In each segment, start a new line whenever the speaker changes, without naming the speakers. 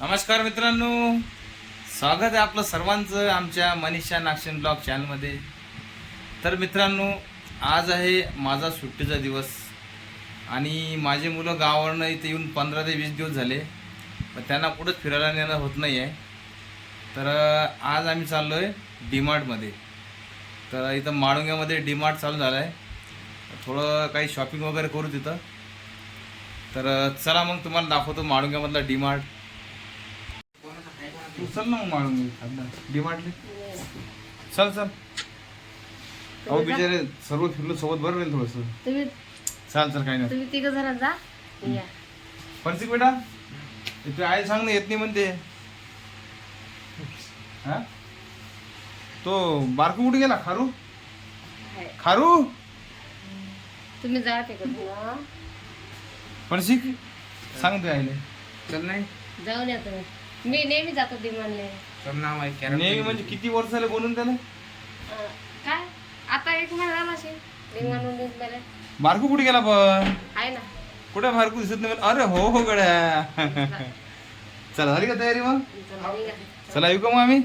नमस्कार मित्रांनो. स्वागत आहे आपलं सर्वांचं आमच्या मनीषा नागशन ब्लॉग चॅनलमध्ये. तर मित्रांनो आज आहे माझा सुट्टीचा दिवस. आणि माझे मुलं गावावरनं इथे येऊन पंधरा ते वीस दिवस झाले. पण त्यांना कुठंच फिरायला नेणं होत नाही आहे तर आज आम्ही चाललो आहे डीमार्टमध्ये. तर इथं माळुंग्यामध्ये डीमार्ट चालू झालं आहे थोडं काही शॉपिंग वगैरे करू तिथं. तर चला मग तुम्हाला दाखवतो माळुंग्यामधला डीमार्ट. तू चल ना मग माळुंगी डीमार्टले चल चल. अहो बिचारे सर्व फिरलो सोबत बरं राहील थोडस.
तुम्ही
चाल चल काही नाही.
तुम्ही तिघ जण जा. या.
फरसिक बेटा तू आई सांग ना येत नाही म्हणते. हा? तो बारकू कुठे गेला? खारू?
हाय.
खारू?
तुम्ही जा तिकडून
फरसिक सांग तू आईले.
चल नाही.
जाऊन या तुम्ही. मी नेहमी जातो
नाव आहे कॅरम
नेहमी म्हणजे किती वर्ष झाले बोलून त्याला?
काय? आता एक महिना झाला असेल.
बारकू कुठे गेला पण?
आहे ना.
कुठे बारकू दिसत नाही? मला? अरे हो हो गड्या. चला झाली का तयारी मग?
चला, निघा.
चला येऊ का मग आम्ही?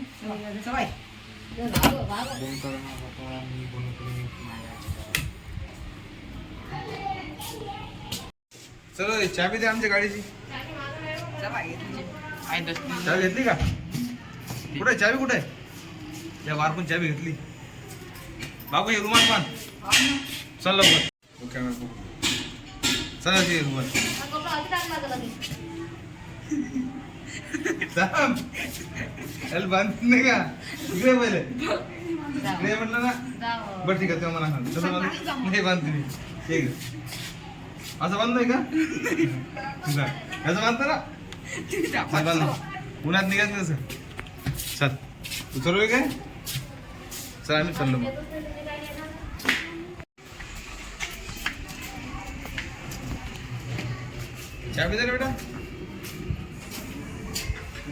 भागो, भागो.
चलो रे, चाबी दे आमच्या गाडीची. चाबी घेतली का? कुठे? चाबी कुठे? या बारकून चाबी घेतली. बाबू हे रुमाल पान चल लवकर. ओके चला ते रुमाल. अरे बांध नाही का? इकडे पहिले. इकडे म्हटलं ना. बरं ठीक आहे तेव्हा मला सांग बांध नाही बांध तुम्ही ठीक आहे. असं बांध नाही का. याचं बांधता ना चल उन्हात निघायचं नाही तसं चल. तू चालू काय? चल आम्ही चाललो मग. चहा दे बेटा?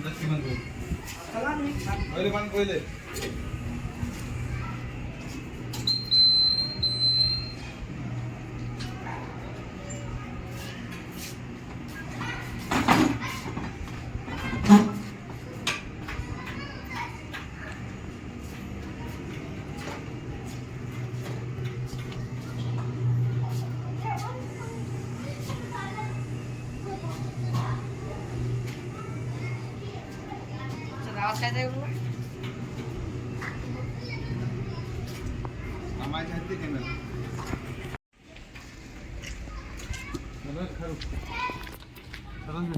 नक्की बंद पहिले
काय
चला ना.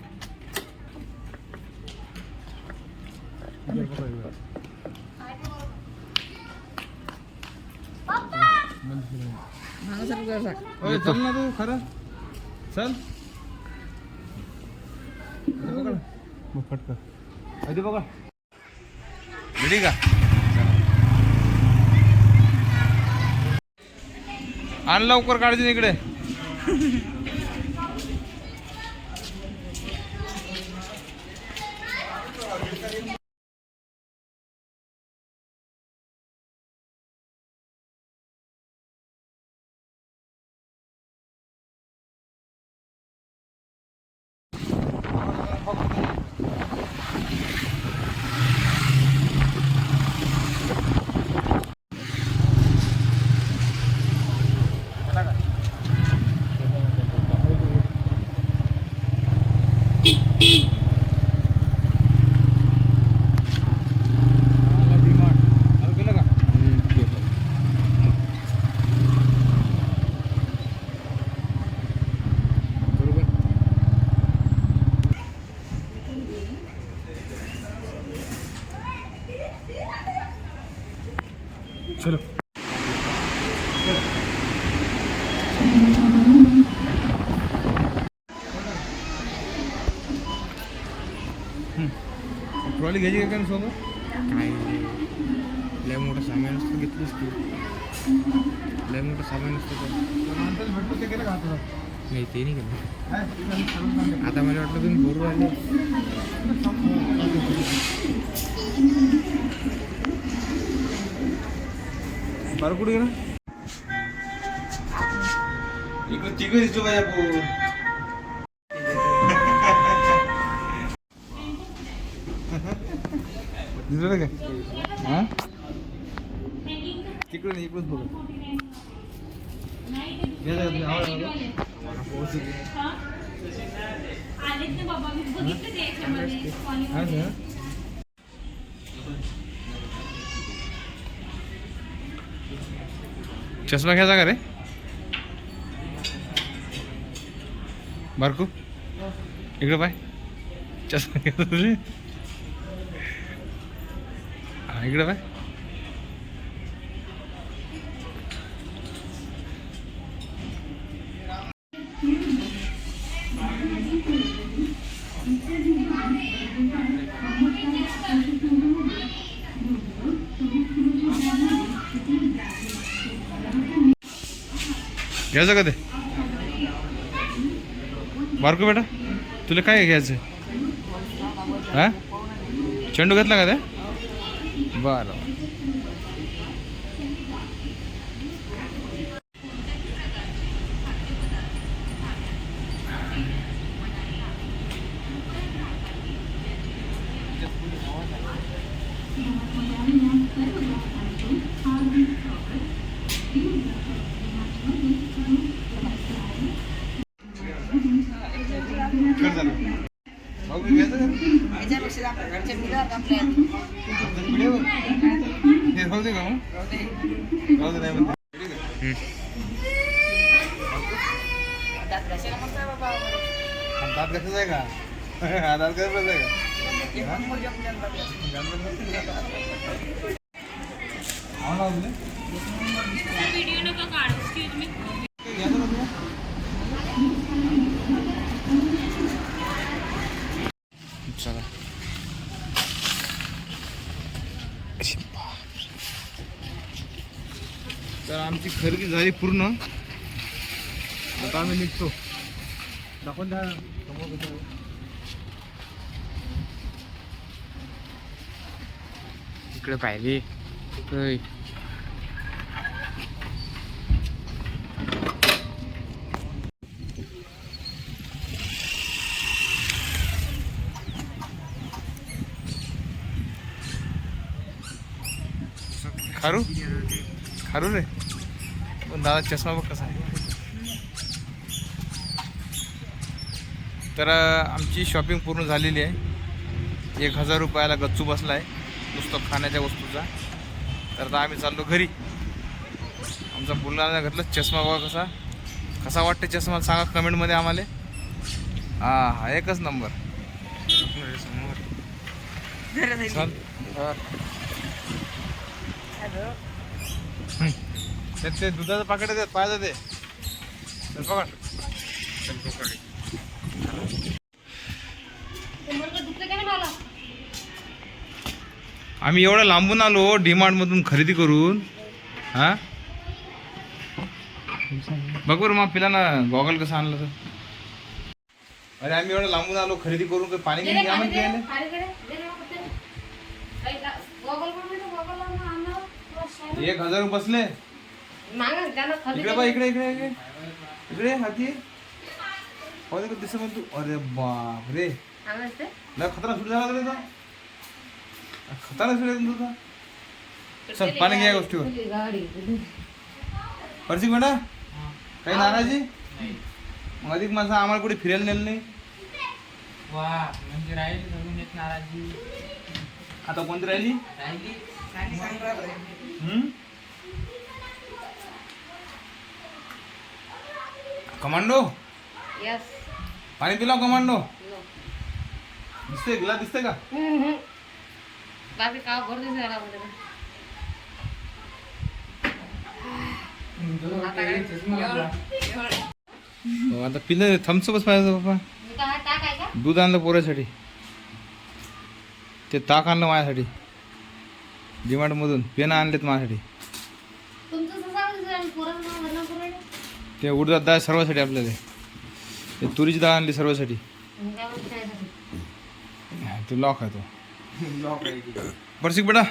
तू खरं चल. मग फटका आधी बघा रेडी का आण लवकर काढते इकडे चलो. ट्रॉली घ्यायची का काय सोबत?
काय लय मोठं सामान असतं घेतलीस तू. लय मोठं सामान असतं तर
माणसाला भेटलो ते केलं का?
नाही ते नाही केलं. आता मला वाटलं तुम्ही बोरू आले
बरं कुठे गेला? इकडे तिघ दिसतो माझ्या पोर? दिसलं का? हा? तिकडून इकडून बघ. चष्मा घ्यायचा का रे बारकू इकडे पाय. चष्मा घ्यायचा तुझे? हा इकडे पाय. घ्यायचं का ते? बारकू बेटा तुला काय घ्यायचं हा? चेंडू घेतला का ते? बरं कर झालं भाऊ घ्यायचं का
याच्यापेक्षा आपल्या घरचे मिळत आपल्या
व्हिडिओ हे राहू दे का मग राहू दे नाही म्हणते
दात घासायला मस्त आहे बाबा
हा, दात कशाचा आहे का हा, दात कशाचा आहे का
एक नंबर जम जनता
आवा लावू तुला? घ्यायचं का तुला? चला तर आमची खरेदी झाली पूर्ण आता आम्ही निघतो दाखवून द्या समोर कसं आहे.
इकडे पाहिली होय.
खारू खारू रे पण दादा चष्मा बघ कसा आहे. तर आमची शॉपिंग पूर्ण झालेली आहे. एक हजार रुपयाला गच्चू बसला आहे. नुसतं खाण्याच्या वस्तूचा. तर आता आम्ही चाललो घरी. आमचा बुलढाणा घातला चष्मा बघा कसा. कसा वाटते चष्मा? सांगा कमेंटमध्ये आम्हाला. हा हा एकच नंबर चल. ते ते दुधाचं पाकिट आहे ते पाहायचं ते. चल पकड.
चल
आम्ही एवढं लांबून आलो डिमांड मधून खरेदी करून. हा? बघ बरं मग पिला गॉगल कसं आणलं तर. अरे आम्ही एवढं लांबून आलो खरेदी करून काही पाणी घेऊन घ्या म्हणते. एक हजार बसले.
मागं त्यानं खाली
इकडे बा इकडे इकडे इकडे. इकडे हाती. हो दे दिसत तू. अरे बाप रे. लय खतरा सुरू झाला रे तो खतरा सुरू आहे तुझा. चल
तुझी
पाणी घ्या गोष्टीवर.
तुझी गाडी.
हर्षिक बेटा काही नाराजी? मग अधिक माणसं आम्हाला कुठे फिरायला नेलं नाही.
वा म्हणजे राहील म्हणून येत नाराजी?
आता कोणती राहिली?
राहिली.
हम्म? कमांडो?
Yes.
पाणी पिला कमांडो. दिसते गुलाब दिसते का.
बाकी का भर झाला म्हणजे आता
पिलं थम्सअपच पाहिजे बाबा दूध आणलं पोरासाठी. ते ताक आणलं माझ्यासाठी. डिमांडमधून पेन आणलेत माझ्यासाठी. ते उडदात डाळ सर्वासाठी आपल्याला ते तुरीची डाळ आणली सर्वासाठी? ते लॉक आहे तो. बरसिक बेटा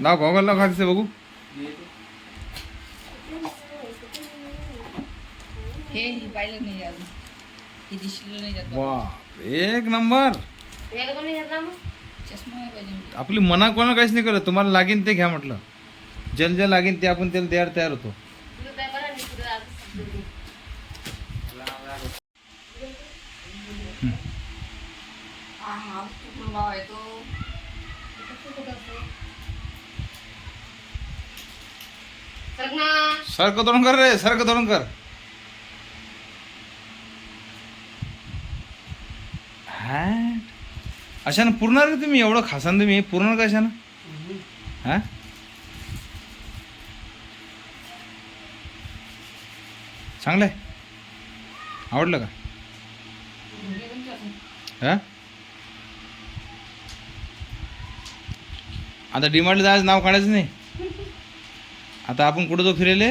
लाव गॉगल लाव तिथे बघू. वा एक नंबर. आपली मना कोणा काहीच नाही करत. तुम्हाला लागेल ते घ्या म्हटलं. ज्याला जे लागेल ते आपण त्याला तयार तयार होतो
तुला काय बरं नाही, तुला आजच समजून घे. हा, हा, कुठून भाव आहे तो? कुठं कुठं असतो? सरक ना.
सारखं धरून कर रे सारखं धरून कर. हा? अशानं पूर्ण रे तुम्ही एवढं खासान तुम्ही. पूर्ण कशानं हा? चांगलं आहे आवडलं का?
हा?
आता डिमांडला जायचं नाव काढायचं नाही. आता आपण कुठं जाऊ फिरायले?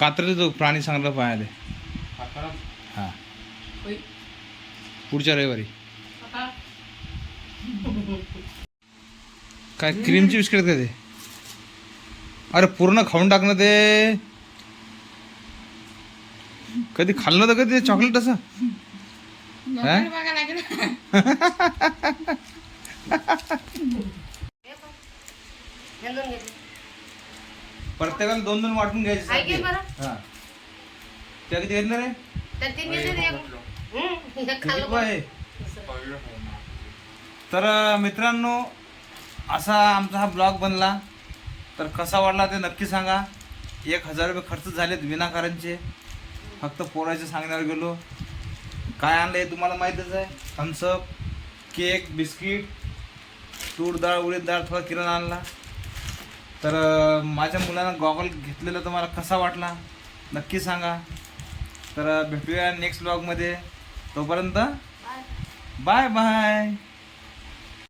कात्रे जाऊ प्राणी चांगलं पाहायला. हा. पुढच्या रविवारी. काय क्रीमची बिस्किट का ते अरे पूर्ण खाऊन टाकणं ते. कधी खाल्लं तर कधी चॉकलेट असं. प्रत्येकाला दोन दोन वाटून घ्यायचे त्या किती घेतलं रे?
तर
मित्रांनो असा आमचा हा ब्लॉग बनला. तर कसा वाटला ते नक्की सांगा. एक हजार रुपये खर्च झालेत विनाकारांचे फक्त पोराच्या सांगण्यावर गेलो. काय आणलं हे तुम्हाला माहीतच आहे? थम्सअप केक बिस्किट तूर डाळ उडीद डाळ थोडा किराणा आणला. तर माझ्या मुलानं गॉगल घेतलेला तुम्हाला कसा वाटला? नक्की सांगा. तर भेटूया नेक्स्ट ब्लॉगमध्ये तोपर्यंत. Bye bye